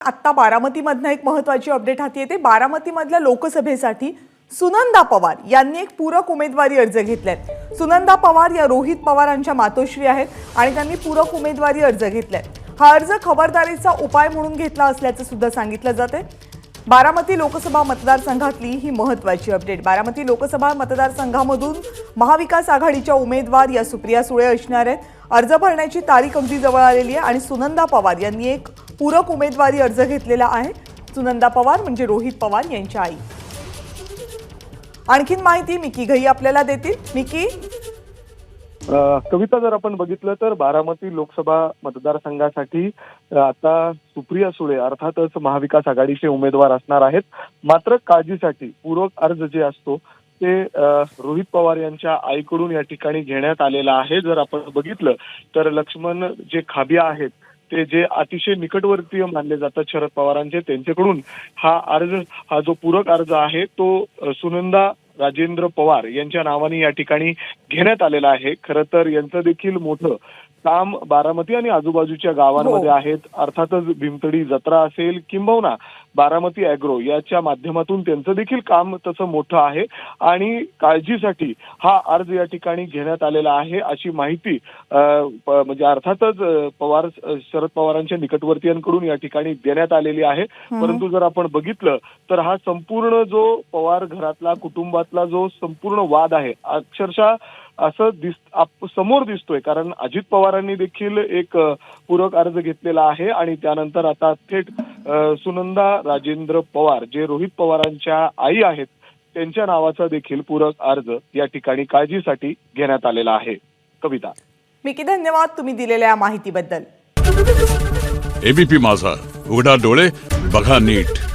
आत्ता बारामतीमधनं एक महत्वाची अपडेट हाती येते. बारामतीमधल्या लोकसभेसाठी सुनंदा पवार यांनी एक पूरक उमेदवारी अर्ज घेतलाय सुनंदा पवार या रोहित पवारांच्या मातोश्री आहेत आणि त्यांनी पूरक उमेदवारी अर्ज घेतलाय हा अर्ज खबरदारीचा उपाय म्हणून घेतला असल्याचं सुद्धा सांगितलं जाते बारामती लोकसभा मतदारसंघातली ही महत्वाची अपडेट. बारामती लोकसभा मतदारसंघामधून महाविकास आघाडीच्या उमेदवार या सुप्रिया सुळे असणार आहेत. अर्ज भरण्याची तारीख अगदी जवळ आलेली आहे आणि सुनंदा पवार यांनी एक पूरक उमेदवारी अर्ज घेतलेला आहे. सुनंदा पवार म्हणजे रोहित पवार यांच्या आई. आणखीन माहिती मिकी घई आपल्याला देतील. मिकी? कविता जर आपण बघितलं तर बारामती लोकसभा मतदारसंघासाठी आता सुप्रिया सुळे अर्थातच महाविकास आघाडीचे उमेदवार असणार आहेत. मात्र काळजीसाठी पूरक अर्ज जे असतो ते रोहित पवार यांच्या आईकडून या ठिकाणी घेण्यात आलेला आहे. जर आपण बघितलं तर लक्ष्मण जे खाबिया आहेत ते जे अतिशय निकटवर्तीय मानले जातात शरद पवारांचे त्यांच्याकडून हा अर्ज हा जो पूरक अर्ज आहे तो सुनंदा राजेंद्र पवार यांच्या नावाने या ठिकाणी घेण्यात आलेला आहे खरं तर यांचं देखील मोठं काम बारामती आणि आजूबाजूच्या गावांमध्ये हो. आहेत अर्थातच भीमतडी जत्रा असेल किंबहुना बारामती अॅग्रो याच्या माध्यमातून त्यांचं देखील काम तसं मोठं आहे आणि काळजीसाठी हा अर्ज या ठिकाणी घेण्यात आलेला आहे अशी माहिती म्हणजे अर्थातच पवार शरद पवारांच्या निकटवर्तीयांकडून या ठिकाणी देण्यात आलेली आहे. परंतु जर आपण बघितलं तर हा संपूर्ण जो पवार घरातला कुटुंबातला जो संपूर्ण वाद आहे अक्षरशः असं दिस समोर दिसतोय. कारण अजित पवारांनी देखील एक पूरक अर्ज घेतलेला आहे आणि त्यानंतर आता थेट सुनंदा राजेंद्र पवार जे रोहित पवारांच्या आई आहेत त्यांच्या नावाचा देखील पूरक अर्ज या ठिकाणी काळजीसाठी घेण्यात आलेला आहे. कविता. मिकी धन्यवाद तुम्ही दिलेल्या माहितीबद्दल. एबीपी माझा. उघडा डोळे बघा नीट.